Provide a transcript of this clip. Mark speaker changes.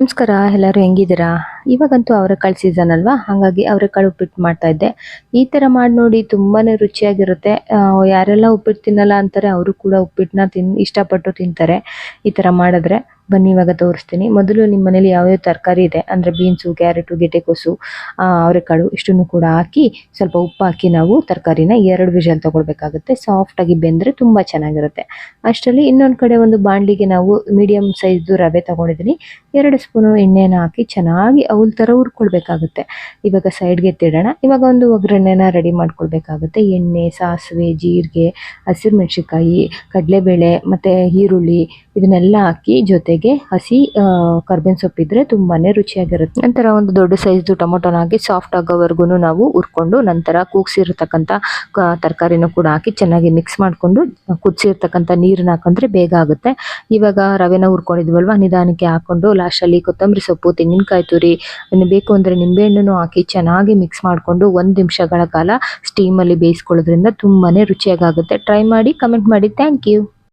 Speaker 1: ನಮಸ್ಕಾರ, ಎಲ್ಲರೂ ಹೆಂಗಿದ್ದೀರಾ? ಇವಾಗಂತೂ ಅವರೆಕಾಳು ಸೀಸನ್ ಅಲ್ವಾ? ಹಾಗಾಗಿ ಅವರೆಕಾಳು ಉಪ್ಪಿಟ್ಟು ಮಾಡ್ತಾ ಇದ್ದೆ. ಈ ಥರ ಮಾಡಿ ನೋಡಿ ತುಂಬಾನೇ ರುಚಿಯಾಗಿರುತ್ತೆ. ಯಾರೆಲ್ಲ ಉಪ್ಪಿಟ್ಟು ತಿನ್ನಲ್ಲ ಅಂತಾರೆ, ಅವರು ಕೂಡ ಉಪ್ಪಿಟ್ಟನ್ನ ತಿನ್, ಇಷ್ಟಪಟ್ಟು ತಿಂತಾರೆ. ಈ ಥರ ಮಾಡಿದ್ರೆ ಬನ್ನಿ, ಇವಾಗ ತೋರಿಸ್ತೀನಿ. ಮೊದಲು ನಿಮ್ಮ ಮನೇಲಿ ಯಾವ್ಯಾವ ತರಕಾರಿ ಇದೆ? ಅಂದರೆ ಬೀನ್ಸು, ಕ್ಯಾರೆಟು ಗೆಟೆಕೋಸು ಅವರೆಕಾಳು ಇಷ್ಟನ್ನು ಕೂಡ ಹಾಕಿ ಸ್ವಲ್ಪ ಉಪ್ಪು ಹಾಕಿ ನಾವು ತರಕಾರಿನ ಎರಡು ವಿಷಲ್ ತೊಗೊಳ್ಬೇಕಾಗುತ್ತೆ. ಸಾಫ್ಟಾಗಿ ಬೆಂದರೆ ತುಂಬ ಚೆನ್ನಾಗಿರುತ್ತೆ. ಅಷ್ಟರಲ್ಲಿ ಇನ್ನೊಂದು ಕಡೆ ಒಂದು ಬಾಣಲಿಗೆ ನಾವು ಮೀಡಿಯಂ ಸೈಜ್ದು ರವೆ ತಗೊಂಡಿದ್ದೀನಿ ಎರಡು ಸ್ಪೂನು ಎಣ್ಣೆನ ಹಾಕಿ ಚೆನ್ನಾಗಿ ಅವಲ್ ಥರ ಹುರ್ಕೊಳ್ಬೇಕಾಗುತ್ತೆ. ಇವಾಗ ಸೈಡ್ಗೆ ತಿಡೋಣ ಇವಾಗ ಒಂದು ಒಗ್ಗರಣೆನ ರೆಡಿ ಮಾಡ್ಕೊಳ್ಬೇಕಾಗುತ್ತೆ. ಎಣ್ಣೆ, ಸಾಸಿವೆ, ಜೀರಿಗೆ ಹಸಿರು ಮೆಣಸಿಕಾಯಿ ಕಡಲೆಬೇಳೆ, ಮತ್ತು ಈರುಳ್ಳಿ ಇದನ್ನೆಲ್ಲ ಹಾಕಿ ಜೊತೆಗೆ ಹಸಿ ಕರ್ಬೇವಿನ ಸೊಪ್ಪಿದ್ರೆ ತುಂಬಾನೇ ರುಚಿಯಾಗಿರುತ್ತೆ. ನಂತರ ಒಂದು ದೊಡ್ಡ ಸೈಜ್ದು ಟೊಮೊಟೊನ ಹಾಕಿ ಸಾಫ್ಟ್ ಆಗೋವರೆಗೂ ನಾವು ಹುರ್ಕೊಂಡು ನಂತರ ಕೂಗ್ಸಿರ್ತಕ್ಕಂಥ ತರಕಾರಿನೂ ಕೂಡ ಹಾಕಿ ಚೆನ್ನಾಗಿ ಮಿಕ್ಸ್ ಮಾಡಿಕೊಂಡು ಕುದಿಸಿರ್ತಕ್ಕಂಥ ನೀರನ್ನ ಹಾಕೊಂಡ್ರೆ ಬೇಗ ಆಗುತ್ತೆ. ಇವಾಗ ರವೆನ ಹುರ್ಕೊಂಡಿದ್ವಲ್ವ? ನಿಧಾನಕ್ಕೆ ಹಾಕೊಂಡು ಲಾಸ್ಟಲ್ಲಿ ಕೊತ್ತಂಬರಿ ಸೊಪ್ಪು, ತೆಂಗಿನಕಾಯಿ ತುರಿ ಬೇಕು ಅಂದರೆ ನಿಂಬೆಹಣ್ಣು ಹಾಕಿ ಚೆನ್ನಾಗಿ ಮಿಕ್ಸ್ ಮಾಡಿಕೊಂಡು ಒಂದು ನಿಮಿಷಗಳ ಕಾಲ ಸ್ಟೀಮಲ್ಲಿ ಬೇಯಿಸ್ಕೊಳ್ಳೋದ್ರಿಂದ ತುಂಬಾನೇ ರುಚಿಯಾಗುತ್ತೆ ಟ್ರೈ ಮಾಡಿ ಕಮೆಂಟ್ ಮಾಡಿ. Thank you